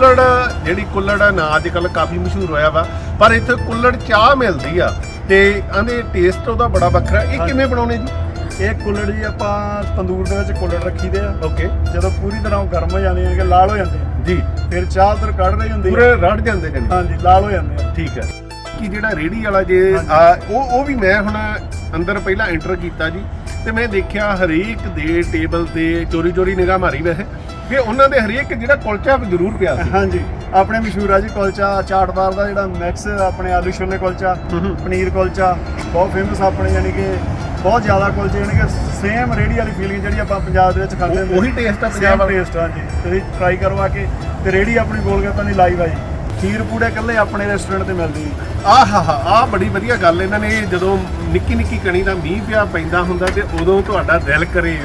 ਕੁੱਲੜ ਜਿਹੜੀ ਕੁੱਲੜ ਆ ਨਾਂ ਅੱਜ ਕੱਲ ਕਾਫੀ ਮਸ਼ਹੂਰ ਹੋਇਆ ਵਾ ਪਰ ਇੱਥੇ ਕੁੱਲੜ ਚਾਹ ਮਿਲਦੀ ਆ ਤੇ ਆਂਦੇ ਟੇਸਟ ਉਹਦਾ ਬੜਾ ਵੱਖਰਾ ਇਹ ਕਿਵੇਂ ਬਣਾਉਣੇ ਜੀ? ਇਹ ਕੁੱਲੜ ਜੀ ਆਪਾਂ ਤੰਦੂਰ ਦੇ ਵਿੱਚ ਕੁੱਲੜ ਰੱਖੀਦੇ ਆ। ਓਕੇ। ਜਦੋਂ ਪੂਰੀ ਤਰ੍ਹਾਂ ਉਹ ਗਰਮ ਹੋ ਜਾਂਦੇ ਆ ਕਿ ਲਾਲ ਹੋ ਜਾਂਦੇ ਆ ਜੀ। ਫਿਰ ਚਾਹ ਉਧਰ ਕੱਢ ਰਹੀ ਹੁੰਦੀ ਪੂਰੇ ਰੜ ਜਾਂਦੇ ਨੇ। ਹਾਂਜੀ ਲਾਲ ਹੋ ਜਾਂਦੇ ਆ। ਠੀਕ ਹੈ ਕਿ ਜਿਹੜਾ ਰੇੜੀ ਵਾਲਾ ਜੇ ਉਹ ਉਹ ਵੀ ਮੈਂ ਹੁਣ ਅੰਦਰ ਪਹਿਲਾਂ ਐਂਟਰ ਕੀਤਾ ਜੀ ਤੇ ਮੈਂ ਦੇਖਿਆ ਹਰੇਕ ਦੇ ਟੇਬਲ ਤੇ ਚੋਰੀ ਚੋਰੀ ਨਿਗਾਹ ਮਾਰੀ ਵੈਸੇ। ਵੀ ਉਹਨਾਂ ਦੇ ਹਰੇਕ ਜਿਹੜਾ ਕੁਲਚਾ ਜ਼ਰੂਰ ਪਿਆ ਸੀ। ਹਾਂਜੀ। ਆਪਣੇ ਮਸ਼ਹੂਰ ਆ ਜੀ ਕੁਲਚਾ ਚਾਟ ਬਾਰ ਦਾ ਜਿਹੜਾ ਮਿਕਸ ਆਪਣੇ ਆਲੂ ਛੋਲੇ ਕੁਲਚਾ ਹੂੰ ਹੂੰ। ਪਨੀਰ ਕੁਲਚਾ ਬਹੁਤ ਫੇਮਸ ਆਪਣੇ ਯਾਨੀ ਕਿ ਬਹੁਤ ਜ਼ਿਆਦਾ ਕੁਲਚੇ ਯਾਨੀ ਕਿ ਸੇਮ ਰੇੜੀ ਵਾਲੀ ਫੀਲਿੰਗ ਜਿਹੜੀ ਆਪਾਂ ਪੰਜਾਬ ਦੇ ਵਿੱਚ ਖਾਂਦੇ ਉਹ- ਉਹੀ taste ਆ ਪੰਜਾਬ ਵਾਲਾ। ਟੇਸਟ ਹਾਂਜੀ। ਤੁਸੀਂ ਟਰਾਈ ਕਰਵਾ ਕੇ ਤੇ ਰੇੜੀ ਆਪਣੀ ਗੋਲਗੱਪਾ ਦੀ ਲਾਈਵ ਆ ਜੀ। ਖੀਰ ਪੂੜੇ ਇਕੱਲੇ ਆਪਣੇ ਰੈਸਟੋਰੈਂਟ ਤੇ ਮਿਲਦੀ ਜੀ ਆਹ ਹਾ ਆ ਬੜੀ ਵਧੀਆ ਗੱਲ ਇਹਨਾਂ ਨੇ। ਜਦੋਂ ਨਿੱਕੀ ਨਿੱਕੀ ਕਣੀ ਦਾ ਮੀਂਹ ਪਿਆ ਪੈਂਦਾ ਹੁੰਦਾ ਤੇ ਉਦੋਂ ਤੁਹਾਡਾ ਦਿਲ ਕਰੇ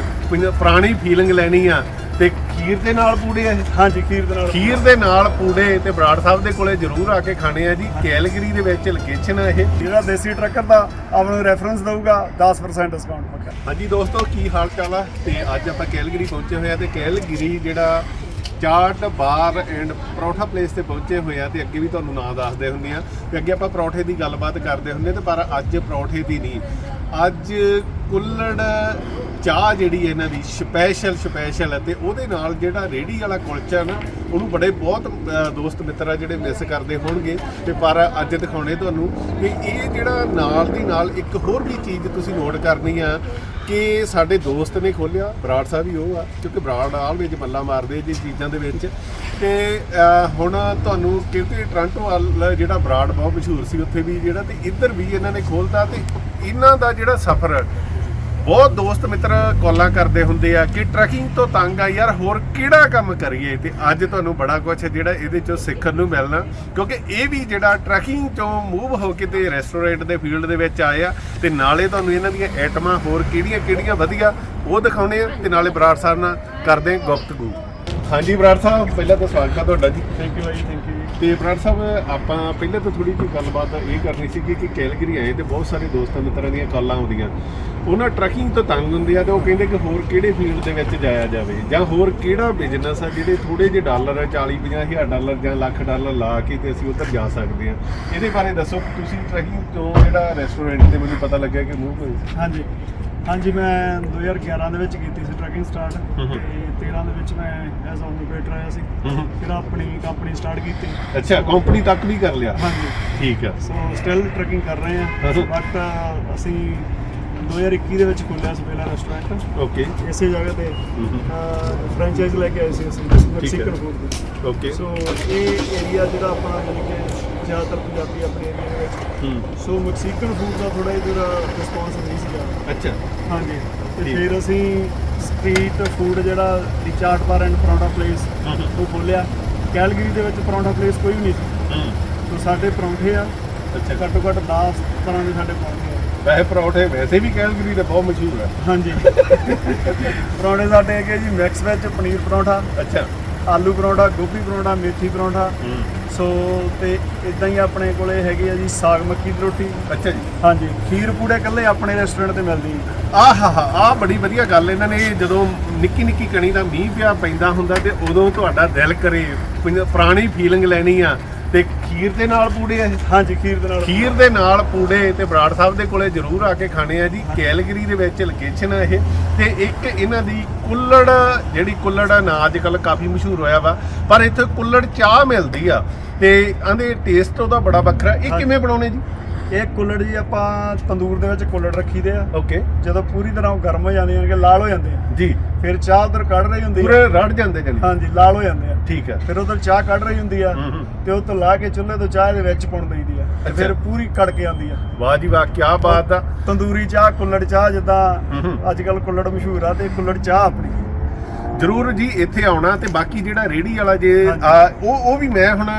ਪੁਰਾਣੀ ਫੀਲਿੰਗ ਲੈਣੀ ਆ। ਤੇ ਖੀਰ ਦੇ ਨਾਲ ਪੂੜੇ ਆ ਇਹ? ਹਾਂਜੀ ਖੀਰ ਦੇ ਨਾਲ ਖੀਰ ਦੇ ਨਾਲ ਪੂੜੇ ਤੇ ਬਰਾੜ ਸਾਹਿਬ ਦੇ ਕੋਲੇ ਜ਼ਰੂਰ ਆ ਕੇ ਖਾਣੇ ਆ ਜੀ। ਕੈਲਗਰੀ ਦੇ ਵਿੱਚ ਲੋਕੇਸ਼ਨ ਆ ਇਹ। ਜਿਹੜਾ ਦੇਸੀ ਟਰੱਕਰ ਦਾ ਆਪ ਨੂੰ ਰੈਫਰੈਂਸ ਦਊਗਾ 10% ਡਿਸਕਾਊਂਟ ਪੱਕਾ। ਹਾਂਜੀ ਦੋਸਤੋ ਕੀ ਹਾਲ ਚਾਲ ਆ? ਤੇ ਅੱਜ ਆਪਾਂ ਕੈਲਗਰੀ ਪਹੁੰਚੇ ਹੋਏ ਆ ਤੇ ਕੈਲਗਰੀ ਜਿਹੜਾ chaat bar and paratha place ਤੇ ਪਹੁੰਚੇ ਹੋਏ ਆ ਤੇ ਅੱਗੇ ਵੀ ਤੁਹਾਨੂੰ ਨਾਂ ਦੱਸਦੇ ਹੁੰਦੇ ਆ। ਤੇ ਅੱਗੇ ਆਪਾਂ ਪਰੌਠੇ ਦੀ ਗੱਲਬਾਤ ਕਰਦੇ ਹੁੰਦੇ ਤੇ ਪਰ ਅੱਜ ਪਰੌਠੇ ਦੀ ਨਹੀਂ। ਅੱਜ ਕੁੱਲੜ ਚਾਹ ਜਿਹੜੀ ਇਹਨਾਂ ਦੀ ਸਪੈਸ਼ਲ ਸਪੈਸ਼ਲ ਹੈ ਤੇ ਉਹਦੇ ਨਾਲ ਜਿਹੜਾ ਰੇੜੀ ਵਾਲਾ ਕੁਲਚਾ ਨਾ, ਉਹਨੂੰ ਬੜੇ ਬਹੁਤ ਦੋਸਤ ਮਿੱਤਰ ਆ ਜਿਹੜੇ ਮਿਸ ਕਰਦੇ ਹੋਣਗੇ। ਤੇ ਪਰ ਅੱਜ ਦਿਖਾਉਣੇ ਤੁਹਾਨੂੰ ਕਿ ਇਹ ਜਿਹੜਾ ਨਾਲ ਦੀ ਨਾਲ ਇੱਕ ਹੋਰ ਵੀ ਚੀਜ਼ ਤੁਸੀਂ ਨੋਟ ਕਰਨੀ ਆ ਕਿ ਸਾਡੇ ਦੋਸਤ ਨੇ ਖੋਲਿਆ ਬਰਾੜ ਸਾਹਿਬ ਹੀ ਉਹ ਆ, ਕਿਉਂਕਿ ਬਰਾੜ ਆਲਵੇਜ ਮੱਲਾ ਮਾਰਦੇ ਜੀ ਚੀਜ਼ਾਂ ਦੇ ਵਿੱਚ। ਤੇ ਹੁਣ ਤੁਹਾਨੂੰ ਕਿਉਂਕਿ ਟ੍ਰਾਂਟੋ ਵੱਲ ਜਿਹੜਾ ਬਰਾੜ ਬਹੁਤ ਮਸ਼ਹੂਰ ਸੀ, ਉੱਥੇ ਵੀ ਜਿਹੜਾ ਤੇ ਇੱਧਰ ਵੀ ਇਹਨਾਂ ਨੇ ਖੋਲਤਾ ਤੇ ਇਹਨਾਂ ਦਾ ਜਿਹੜਾ ਸਫ਼ਰ ਬਹੁਤ ਦੋਸਤ ਮਿੱਤਰ ਕਾਲਾਂ ਕਰਦੇ ਹੁੰਦੇ ਆ ਕਿ ਟਰੈਕਿੰਗ ਤੋਂ ਤੰਗ ਆ ਯਾਰ, ਹੋਰ ਕਿਹੜਾ ਕੰਮ ਕਰੀਏ? ਤੇ ਅੱਜ ਤੁਹਾਨੂੰ ਬੜਾ ਕੁਝ ਜਿਹੜਾ ਇਹਦੇ ਚੋਂ ਸਿੱਖਣ ਨੂੰ ਮਿਲਣਾ, ਕਿਉਂਕਿ ਇਹ ਵੀ ਜਿਹੜਾ ਟਰੈਕਿੰਗ ਚੋਂ ਮੂਵ ਹੋ ਕੇ ਤੇ ਰੈਸਟੋਰੈਂਟ ਦੇ ਫੀਲਡ ਦੇ ਵਿੱਚ ਆਏ ਆ, ਤੇ ਨਾਲੇ ਤੁਹਾਨੂੰ ਇਹਨਾਂ ਦੀਆਂ ਆਈਟਮਾਂ ਹੋਰ ਕਿਹੜੀਆਂ ਕਿਹੜੀਆਂ ਵਧੀਆ ਉਹ ਦਿਖਾਉਣੇ ਆ, ਤੇ ਨਾਲੇ ਬਰਾੜ ਸਾਹਿਬ ਨਾਲ ਕਰਦੇ ਆ ਗੁਫ਼ਤਗੂ। ਹਾਂਜੀ ਬਰਾੜ ਸਾਹਿਬ, ਪਹਿਲਾਂ ਤਾਂ ਸਵਾਗਤ ਹੈ ਤੁਹਾਡਾ ਜੀ। ਥੈਂਕ ਯੂ ਬਾਈ ਥੈਂਕ ਯੂ ਤੇ ਬਰਾੜ ਸਾਹਿਬ, ਆਪਾਂ ਪਹਿਲਾਂ ਤਾਂ ਥੋੜੀ ਜਿਹੀ ਗੱਲਬਾਤ ਇਹ ਕਰਨੀ ਸੀ ਕਿ ਕੈਲਗਰੀ ਆਏ ਤੇ ਬਹੁਤ ਸਾਰੇ ਦੋਸਤਾਂ ਮਿੱਤਰਾਂ ਦੀਆਂ ਕਾਲਾਂ ਆਉਂਦੀਆਂ। ਉਹਨਾਂ ਟਰੈਕਿੰਗ ਤੋਂ ਤੰਗ ਹੁੰਦੇ ਆ ਤੇ ਉਹ ਕਹਿੰਦੇ ਕਿ ਹੋਰ ਕਿਹੜੇ ਫੀਲਡ ਦੇ ਵਿੱਚ ਜਾਇਆ ਜਾਵੇ ਜਾਂ ਹੋਰ ਕਿਹੜਾ ਬਿਜ਼ਨਸ ਆ ਜਿਹੜੇ ਥੋੜੇ ਜਿਹੇ ਡਾਲਰ 40 50 ਹਜ਼ਾਰ ਡਾਲਰ ਜਾਂ ਲੱਖ ਡਾਲਰ ਲਾ ਕੇ ਤੇ ਅਸੀਂ ਉੱਧਰ ਜਾ ਸਕਦੇ ਆ। ਇਹਦੇ ਬਾਰੇ ਦੱਸੋ ਕਿ ਤੁਸੀਂ ਟਰੈਕਿੰਗ ਤੋਂ ਜਿਹੜਾ ਰੈਸਟੋਰੈਂਟ ਤੇ ਮੈਨੂੰ ਪਤਾ ਲੱਗਿਆ ਕਿ ਮੂਵ ਹੋਏ ਹਾਂਜੀ। ਹਾਂਜੀ ਮੈਂ 2011 ਦੇ ਵਿੱਚ ਕੀਤੀ ਸੀ ਟਰੈਕਿੰਗ ਸਟਾਰਟ। ਤੇ 13 ਦੇ ਵਿੱਚ ਮੈਂ ਐਜ਼ ਓਪਰੇਟਰ ਆਇਆ ਸੀ। ਫਿਰ ਆਪਣੀ ਕੰਪਨੀ ਸਟਾਰਟ ਕੀਤੀ। ਅੱਛਾ ਕੰਪਨੀ ਤੱਕ ਵੀ ਕਰ ਲਿਆ? ਹਾਂਜੀ। ਠੀਕ ਆ। ਸੋ ਸਟਿਲ ਟਰੈਕਿੰਗ ਕਰ ਰਹੇ ਹਾਂ। ਬਟ ਅਸੀਂ 2021 ਦੇ ਵਿੱਚ ਖੋਲ੍ਹਿਆ ਸੀ ਪਹਿਲਾ ਰੈਸਟੋਰੈਂਟ ਓਕੇ ਇਸੇ ਜਗ੍ਹਾ ਤੇ ਫਰੈਂਚਾਈਜ਼ ਲੈ ਕੇ ਆਏ ਸੀ ਅਸੀਂ ਮੈਕਸੀਕਨ ਫੂਡ ਦੀ। ਓਕੇ ਸੋ ਇਹ ਏਰੀਆ ਜਿਹੜਾ ਆਪਣਾ ਯਾਨੀ ਕਿ ਜ਼ਿਆਦਾਤਰ ਪੰਜਾਬੀ ਆਪਣੇ ਏਰੀਆ ਦੇ ਵਿੱਚ। ਹੂੰ। ਸੋ ਮੈਕਸੀਕਨ ਫੂਡ ਦਾ ਥੋੜਾ ਜਿਹਾ ਰਿਸਪੌਂਸ ਨਹੀਂ ਸੀਗਾ ਅੱਛਾ। ਹਾਂਜੀ। ਤੇ ਠੀਕ। ਫਿਰ ਅਸੀਂ ਸਟਰੀਟ ਫੂਡ ਜਿਹੜਾ ਦੀ chaat bar and paratha place. ਉਹ ਖੋਲਿਆ ਕੈਲਗਰੀ ਦੇ ਵਿੱਚ ਪਰੌਂਠਾ ਪਲੇਸ ਕੋਈ ਵੀ ਨਹੀਂ ਸੀ। ਹੂੰ। ਸੋ ਸਾਡੇ ਪਰੌਂਠੇ ਆ ਅੱਛਾ। ਘੱਟੋ ਘੱਟ 10 ਤਰ੍ਹਾਂ ਦੇ ਸਾਡੇ ਪਰੌਂਠੇ ਆ। ਵੈਸੇ ਪਰੌਠੇ ਵੈਸੇ ਵੀ ਕੈਲਗਰੀ ਦੇ ਬਹੁਤ ਮਸ਼ਹੂਰ ਆ। ਹਾਂਜੀ। ਪਰੌਂਠੇ ਸਾਡੇ ਹੈਗੇ ਜੀ ਮਿਕਸ ਵਿੱਚ ਪਨੀਰ ਪਰੌਂਠਾ। ਅੱਛਾ। ਆਲੂ ਪਰੌਂਠਾ ਗੋਭੀ ਪਰੌਂਠਾ ਮੇਥੀ ਪਰੌਂਠਾ। ਸੋ ਤੇ ਇਦਾਂ ਹੀ ਆਪਣੇ ਕੋਲੇ ਹੈਗੇ ਆ ਜੀ ਸਾਗ ਮੱਕੀ ਦੀ ਰੋਟੀ। ਅੱਛਾ ਜੀ। ਹਾਂਜੀ ਖੀਰ ਪੂੜੇ ਇਕੱਲੇ ਆਪਣੇ ਰੈਸਟੋਰੈਂਟ ਤੇ ਮਿਲਦੀ ਆਹ ਹਾ ਹਾ ਆ ਬੜੀ ਵਧੀਆ ਗੱਲ ਇਹਨਾਂ ਨੇ ਜਦੋਂ ਨਿੱਕੀ ਨਿੱਕੀ ਕਣੀ ਦਾ ਮੀਂਹ ਪਿਆ ਪੈਂਦਾ ਹੁੰਦਾ ਤੇ ਉਦੋਂ ਤੁਹਾਡਾ ਦਿਲ ਕਰੇ ਪੁਰਾਣੀ ਫੀਲਿੰਗ ਲੈਣੀ ਆ ਤੇ ਖੀਰ ਦੇ ਨਾਲ ਪੂੜੇ ਆ ਇਹ? ਹਾਂਜੀ ਖੀਰ ਦੇ ਨਾਲ ਖੀਰ ਦੇ ਨਾਲ ਪੂੜੇ ਤੇ ਬਰਾੜ ਸਾਹਿਬ ਦੇ ਕੋਲੇ ਜ਼ਰੂਰ ਆ ਕੇ ਖਾਣੇ ਆ ਜੀ। ਕੈਲਗਰੀ ਦੇ ਵਿੱਚ ਲੋਕੇਸ਼ਨ ਆ ਇਹ। ਤੇ ਇੱਕ ਇਹਨਾਂ ਦੀ ਕੁੱਲੜ ਜਿਹੜੀ ਕੁੱਲੜ ਆ ਨਾਂ ਅੱਜ ਕੱਲ ਕਾਫੀ ਮਸ਼ਹੂਰ ਹੋਇਆ ਵਾ ਪਰ ਇੱਥੇ ਕੁੱਲੜ ਚਾਹ ਮਿਲਦੀ ਆ। ਤੇ ਆਂਦੇ ਟੇਸਟ ਉਹਦਾ ਬੜਾ ਵੱਖਰਾ। ਇਹ। ਕਿਵੇਂ ਬਣਾਉਣੇ ਜੀ? ਇਹ ਕੁੱਲੜ ਜੀ ਆਪਾਂ ਤੰਦੂਰ ਦੇ ਵਿੱਚ ਕੁੱਲੜ ਰੱਖੀਦੇ ਆ। ਓਕੇ। ਜਦੋਂ ਪੂਰੀ ਤਰ੍ਹਾਂ ਉਹ ਗਰਮ ਹੋ ਜਾਂਦੇ ਆ ਕਿ ਲਾਲ ਹੋ ਜਾਂਦੇ ਆ। ਜੀ। ਫਿਰ ਚਾਹ ਉਧਰ ਕੱਢ ਰਹੀ ਹੁੰਦੀ ਪੂਰੇ ਰੜ ਜਾਂਦੇ ਜਣੀ। ਹਾਂਜੀ ਲਾਲ ਹੋ ਜਾਂਦੇ ਆ। ਠੀਕ ਹੈ ਫਿਰ ਉਧਰ ਚਾਹ ਕੱਢ ਰਹੀ ਹੁੰਦੀ ਆ। ਤੇ ਉਹ ਤੋਂ ਲਾ ਕੇ ਚੁੱਲ੍ਹੇ ਤੋਂ ਚਾਹ ਦੇ ਵਿੱਚ ਪਾਉਣ ਦਈਦੀ ਆ। ਤੇ ਫਿਰ। ਪੂਰੀ ਕੜਕ ਆਉਂਦੀ ਆ। ਵਾਹ ਜੀ ਵਾਹ ਕੀ ਬਾਤ ਆ। ਤੰਦੂਰੀ ਚਾਹ ਕੁੱਲੜ ਚਾਹ ਜਿੱਦਾਂ। ਅੱਜ ਕੱਲ ਕੁੱਲੜ ਮਸ਼ਹੂਰ ਆ ਤੇ ਕੁੱਲੜ ਚਾਹ ਆਪਣੀ। ਜਰੂਰ ਜੀ ਇੱਥੇ ਆਉਣਾ ਤੇ ਬਾਕੀ ਜਿਹੜਾ ਰੇੜੀ ਵਾਲਾ ਜੇ ਉਹ ਉਹ ਵੀ ਮੈਂ ਹੁਣ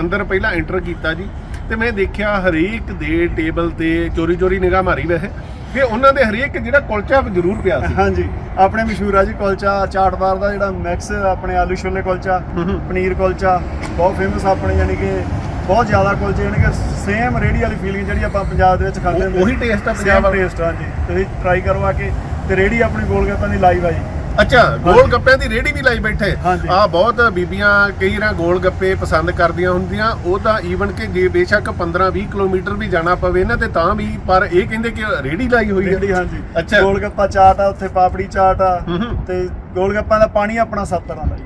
ਅੰਦਰ ਪਹਿਲਾਂ ਐਂਟਰ ਕੀਤਾ ਜੀ। ਤੇ ਮੈਂ ਦੇਖਿਆ ਹਰੇਕ ਦੇ ਟੇਬਲ ਤੇ ਚੋਰੀ ਚੋਰੀ ਨਿਗਾਹ ਮਾਰੀ ਵੈਸੇ ਕਿ ਉਹਨਾਂ ਦੇ ਹਰੇਕ ਜਿਹੜਾ ਕੁਲਚਾ ਜ਼ਰੂਰ ਪਿਆ ਸੀ। ਹਾਂਜੀ ਆਪਣੇ ਮਸ਼ਹੂਰ ਆ ਜੀ ਕੁਲਚਾ ਚਾਟ ਬਾਰ ਦਾ ਜਿਹੜਾ ਮਿਕਸ ਆਪਣੇ ਆਲੂ ਛੋਲੇ ਕੁਲਚਾ ਹੂੰ ਹੂੰ। ਪਨੀਰ ਕੁਲਚਾ ਬਹੁਤ ਫੇਮਸ ਆਪਣੇ ਯਾਨੀ ਕਿ ਬਹੁਤ ਜ਼ਿਆਦਾ ਕੁਲਚੇ ਯਾਨੀ ਕਿ ਸੇਮ ਰੇੜੀ ਵਾਲੀ ਫੀਲਿੰਗ ਜਿਹੜੀ ਆਪਾਂ ਪੰਜਾਬ ਦੇ ਵਿੱਚ ਖਾਂਦੇ ਉਹ- ਉਹੀ taste ਆ ਪੰਜਾਬ ਵਾਲਾ। ਟੇਸਟ ਹਾਂਜੀ। ਤੁਸੀਂ ਟਰਾਈ ਕਰਵਾ ਕੇ ਤੇ ਰੇੜੀ ਆਪਣੀ ਗੋਲਗੱਪਾ ਦੀ ਲਾਈਵ ਆ ਜੀ। ਅੱਛਾ ਗੋਲ ਗੱਪਿਆਂ ਦੀ ਰੇੜੀ ਵੀ ਲਾਈ ਬੈਠੇ। ਹਾਂਜੀ। ਆ ਬਹੁਤ ਬੀਬੀਆਂ ਕਈ ਰਾਂ ਗੋਲ ਗੱਪੇ ਪਸੰਦ ਕਰਦੀਆਂ ਹੁੰਦੀਆਂ। ਉਹ ਤਾਂ ਈਵਨ ਕਿ ਜੇ ਬੇਸ਼ੱਕ 15 20 ਕਿਲੋਮੀਟਰ ਵੀ ਜਾਣਾ ਪਵੇ ਨਾ ਤੇ ਤਾਂ ਵੀ ਪਰ ਇਹ ਕਹਿੰਦੇ ਕਿ ਰੇੜੀ ਲਾਈ ਹੋਈ ਹੈ। ਹਾਂਜੀ। ਅੱਛਾ। ਗੋਲ ਗੱਪਾ ਚਾਟ ਆ ਉੱਥੇ ਪਾਪੜੀ ਚਾਟ ਆ। ਹੂੰ ਹੂੰ। ਤੇ ਗੋਲ ਗੱਪਾਂ ਦਾ ਪਾਣੀ ਆਪਣਾ ਸੱਤ ਤਰ੍ਹਾਂ ਦਾ ਜੀ।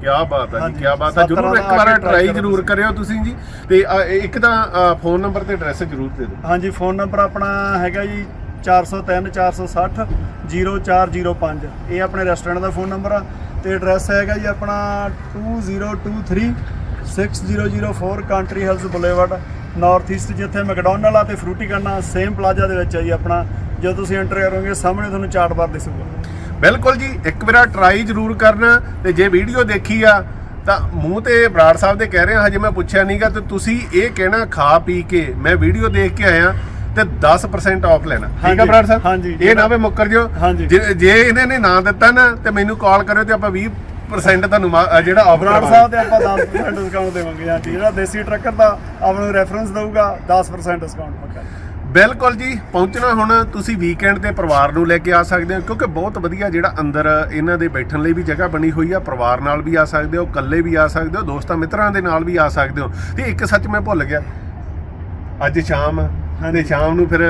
ਕੀ ਬਾਤ ਹੈ ਜੀ ਹਾਂਜੀ, ਕੀ ਬਾਤ ਹੈ ਸੱਤ ਜਰੂਰ ਤਰ੍ਹਾਂ ਇੱਕ ਦਾ ਵਾਰ try ਟਰਾਈ ਕਰੋ ਜਰੂਰ ਤੁਸੀਂ। ਕਰਿਓ ਤੁਸੀਂ ਜੀ। ਤੇ ਇੱਕ ਤਾਂ ਫੋਨ ਨੰਬਰ ਤੇ ਐਡਰੈਸ ਜਰੂਰ ਦੇ ਦਿਓ। ਹਾਂਜੀ ਫੋਨ ਨੰਬਰ ਆਪਣਾ ਹੈਗਾ ਜੀ 403 460 0405 ਇਹ ਆਪਣੇ ਰੈਸਟੋਰੈਂਟ ਦਾ ਫੋਨ ਨੰਬਰ ਆ ਤੇ ਐਡਰੈਸ ਹੈਗਾ ਜੀ ਆਪਣਾ 2023 6004 country hills boulevard north east ਜਿੱਥੇ ਮੈਕਡੋਨਲਡ ਆ ਤੇ ਫਰੂਟੀ ਕਰਨਾ ਸੇਮ ਪਲਾਜ਼ਾ ਦੇ ਵਿੱਚ ਆ ਜੀ ਆਪਣਾ। ਜਦੋਂ ਤੁਸੀਂ ਐਂਟਰ ਕਰੋਗੇ, ਸਾਹਮਣੇ ਤੁਹਾਨੂੰ ਚਾਟ ਬਾਰ ਦਿਸੂਗਾ। ਬਿਲਕੁਲ ਜੀ, ਇੱਕ ਵਾਰ ਟਰਾਈ ਜਰੂਰ ਕਰਨਾ ਤੇ ਜੇ ਵੀਡੀਓ ਦੇਖੀ ਆ, ਤਾਂ ਮੂੰਹ ਤੇ ਬਰਾੜ ਸਾਹਿਬ ਦੇ ਕਹਿ ਰਹੇ ਆ ਹਜੇ ਮੈਂ ਪੁੱਛਿਆ ਨਹੀਂਗਾ ਤੇ ਤੁਸੀਂ ਇਹ ਕਹਿਣਾ ਖਾ ਪੀ ਕੇ, ਮੈਂ ਵੀਡੀਓ ਦੇਖ ਕੇ ਆਇਆ ਤੇ 10% ਆਫ ਲੈਣਾ। ਠੀਕ ਆ ਬਰਾੜ ਸਾਹਿਬ। ਇਹ ਨਾ ਵੇ ਮੁੱਕਰ ਜਿਓ। ਜੇ ਇਹਨਾਂ ਨੇ ਨਾ ਦਿੱਤਾ ਨਾ ਤੇ ਮੈਨੂੰ ਕਾਲ ਕਰਿਓ ਤੇ ਆਪਾਂ 20% ਤੁਹਾਨੂੰ ਜਿਹੜਾ ਆਫਰ ਬਰਾੜ ਸਾਹਿਬ ਤੇ ਆਪਾਂ 10% ਡਿਸਕਾਊਂਟ ਦੇਵਾਂਗੇ ਹਾਂਜੀ ਜਿਹੜਾ ਦੇਸੀ ਟਰੱਕਰ ਦਾ ਆਪਾਂ ਨੂੰ ਰੈਫਰੈਂਸ ਦਊਗਾ 10% ਡਿਸਕਾਊਂਟ ਪੱਕਾ। ਬਿਲਕੁਲ ਜੀ ਪਹੁੰਚਣਾ ਹੁਣ ਤੁਸੀਂ ਵੀਕਐਂਡ ਤੇ ਪਰਿਵਾਰ ਨੂੰ ਲੈ ਕੇ ਆ ਸਕਦੇ ਹੋ ਕਿਉਂਕਿ ਬਹੁਤ ਵਧੀਆ ਜਿਹੜਾ ਅੰਦਰ ਇਹਨਾਂ ਦੇ ਬੈਠਣ ਲਈ ਵੀ ਜਗ੍ਹਾ ਬਣੀ ਹੋਈ ਆ ਪਰਿਵਾਰ ਨਾਲ ਵੀ ਆ ਸਕਦੇ ਹੋ ਇਕੱਲੇ ਵੀ ਆ ਸਕਦੇ ਹੋ ਦੋਸਤਾਂ ਮਿੱਤਰਾਂ ਦੇ ਨਾਲ ਵੀ ਆ ਸਕਦੇ ਹੋ। ਤੇ ਇੱਕ ਸੱਚ ਮੈਂ ਭੁੱਲ ਗਿਆ ਅੱਜ ਸ਼ਾਮ ਤੇ। ਸ਼ਾਮ ਨੂੰ ਫਿਰ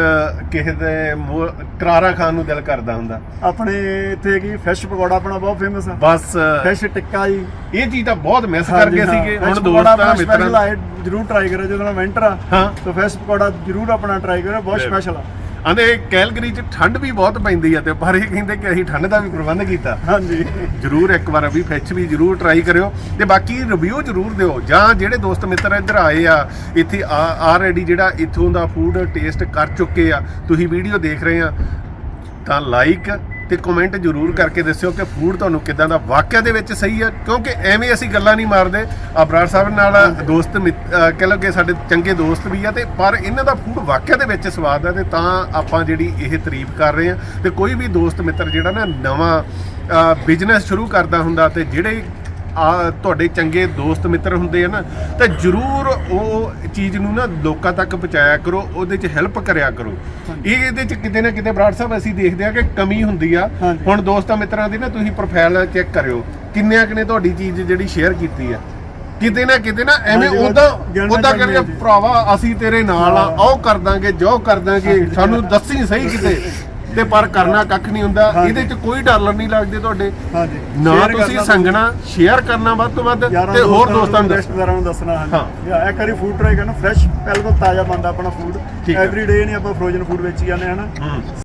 ਕਿਸੇ ਦੇ ਮੂੰਹ- ਕਰਾਰਾ ਖਾਣ ਨੂੰ ਦਿਲ ਕਰਦਾ ਹੁੰਦਾ। ਆਪਣੇ ਇੱਥੇ ਕੀ ਫਿਸ਼ ਪਕੌੜਾ ਆਪਣਾ ਬਹੁਤ ਫੇਮਸ ਆ। ਬਸ। ਫਿਸ਼ ਟਿੱਕਾ ਜੀ। ਇਹ ਚੀਜ਼ ਤਾਂ ਬਹੁਤ ਮਿਸ ਕਰ ਗਏ ਸੀਗੇ। ਹੁਣ ਦੋਸਤਾਂ ਮਿੱਤਰਾਂ ਜਰੂਰ ਟਰਾਈ ਕਰੋ ਜਦੋਂ ਵਿੰਟਰ ਆ ਹਾਂ। ਤਾਂ ਫਿਸ਼ ਪਕੌੜਾ ਜਰੂਰ ਆਪਣਾ ਟਰਾਈ ਕਰੋ ਬਹੁਤ ਬਿਲਕੁਲ। ਸਪੈਸ਼ਲ ਆ। ਆਂਦੇ ਕੈਲਗਰੀ 'ਚ ਠੰਡ ਵੀ ਬਹੁਤ ਪੈਂਦੀ ਆ ਤੇ ਪਰ ਇਹ ਕਹਿੰਦੇ ਕਿ ਅਸੀਂ ਠੰਡ ਦਾ ਵੀ ਪ੍ਰਬੰਧ ਕੀਤਾ। ਹਾਂਜੀ। ਜਰੂਰ ਇੱਕ ਵਾਰ ਵੀ ਫਿਸ਼ ਵੀ ਜਰੂਰ ਟਰਾਈ ਕਰਿਓ ਤੇ ਬਾਕੀ ਰਿਵਿਊ ਜਰੂਰ ਦਿਓ। ਜਾਂ ਜਿਹੜੇ ਦੋਸਤ ਮਿੱਤਰ ਇੱਧਰ ਆਏ ਆ ਇੱਥੇ ਆਲਰੇਡੀ ਜਿਹੜਾ ਇੱਥੋਂ ਦਾ ਫੂਡ ਟੇਸਟ ਕਰ ਚੁੱਕੇ ਆ ਤੁਸੀਂ ਵੀਡੀਓ ਦੇਖ ਰਹੇ ਆ ਤਾਂ ਲਾਈਕ ਤੇ ਕਮੈਂਟ ਜਰੂਰ ਕਰਕੇ ਦੱਸਿਓ ਕਿ ਫੂਡ ਤੁਹਾਨੂੰ ਕਿਦਾਂ ਦਾ ਵਾਕਿਆ ਦੇ ਵਿੱਚ ਸਹੀ ਆ ਕਿਉਂਕਿ ਐਵੇਂ ਅਸੀਂ ਗੱਲਾਂ ਨਹੀਂ ਮਾਰਦੇ। ਅਬਰਾਰ ਸਾਹਿਬ ਨਾਲ ਦੋਸਤ ਕਹਿ ਲਓ ਕਿ ਸਾਡੇ ਚੰਗੇ ਦੋਸਤ ਵੀ ਆ ਤੇ ਪਰ ਇਹਨਾਂ ਦਾ ਫੂਡ ਵਾਕਿਆ ਦੇ ਵਿੱਚ ਸਵਾਦ ਆ ਤੇ ਤਾਂ ਆਪਾਂ ਜਿਹੜੀ ਇਹ ਤਾਰੀਫ ਕਰ ਰਹੇ ਆ। ਤੇ ਕੋਈ ਵੀ ਦੋਸਤ ਮਿੱਤਰ ਜਿਹੜਾ ਨਾ ਨਵਾਂ ਬਿਜ਼ਨਸ ਸ਼ੁਰੂ ਕਰਦਾ ਹੁੰਦਾ ਤੇ ਜਿਹੜੇ ਆ ਤੁਹਾਡੇ ਚੰਗੇ ਦੋਸਤ ਮਿੱਤਰ ਹੁੰਦੇ ਆ ਨਾ ਤਾਂ ਜਰੂਰ ਉਹ ਚੀਜ਼ ਨੂੰ ਨਾ ਲੋਕਾਂ ਤੱਕ ਪਹੁੰਚਾਇਆ ਕਰੋ ਉਹਦੇ 'ਚ ਹੈਲਪ ਕਰਿਆ ਕਰੋ। ਇਹ ਇਹਦੇ 'ਚ ਕਿਤੇ ਨਾ ਕਿਤੇ ਬਰਾੜ ਸਾਹਿਬ ਅਸੀਂ ਦੇਖਦੇ ਆ ਕਿ ਕਮੀ ਹੁੰਦੀ ਆ। ਹੁਣ ਦੋਸਤਾਂ ਮਿੱਤਰਾਂ ਦੀ ਨਾ ਤੁਸੀਂ ਪ੍ਰੋਫਾਈਲ ਚੈੱਕ ਕਰਿਓ ਕਿੰਨਿਆਂ ਕਿਨੇ ਤੁਹਾਡੀ ਚੀਜ਼ ਜਿਹੜੀ ਸ਼ੇਅਰ ਕੀਤੀ ਆ। ਕਿਤੇ ਨਾ ਕਿਤੇ ਨਾ ਐਵੇਂ ਉਦਾਂ ਚਾਹੀਦਾ ਕਰਕੇ। ਭਰਾਵਾ ਅਸੀਂ ਤੇਰੇ ਨਾਲ ਆ। ਉਹ ਕਰ ਦਾਂਗੇ ਜੋ ਕਰ ਦਾਂਗੇ ਸਾਨੂੰ ਦੱਸੀ ਸਹੀ ਕਿਤੇ। ਤੇ ਪਰ ਕਰਨਾ ਕੱਖ ਨਹੀਂ ਹੁੰਦਾ। ਇਹਦੇ 'ਚ ਕੋਈ ਡਾਲਰ ਨਹੀਂ ਲੱਗਦੇ ਤੁਹਾਡੇ। ਹਾਂਜੀ। ਨਾ ਤੁਸੀਂ ਸੰਗਣਾ ਸ਼ੇਅਰ ਕਰਨਾ ਵੱਧ ਤੋਂ ਵੱਧ ਤੇ ਹੋਰ ਦੋਸਤਾਂ ਨੂੰ ਰਿਸ਼ਤੇਦਾਰਾਂ ਨੂੰ ਦੱਸਣਾ। ਹਾਂਜੀ। ਯਾ ਇੱਕ ਵਾਰੀ ਫੂਡ ਟਰਾਈ ਕਰਨਾ ਫਰੈਸ਼ ਬਿਲਕੁਲ ਤਾਜ਼ਾ ਬਣਦਾ ਆਪਣਾ ਫੂਡ। ਐਵਰੀ ਡੇ ਨਹੀਂ ਆਪਾਂ ਫਰੋਜ਼ਨ ਫੂਡ ਵੇਚੀ ਜਾਂਦੇ ਹਨਾ? ਹੂੰ।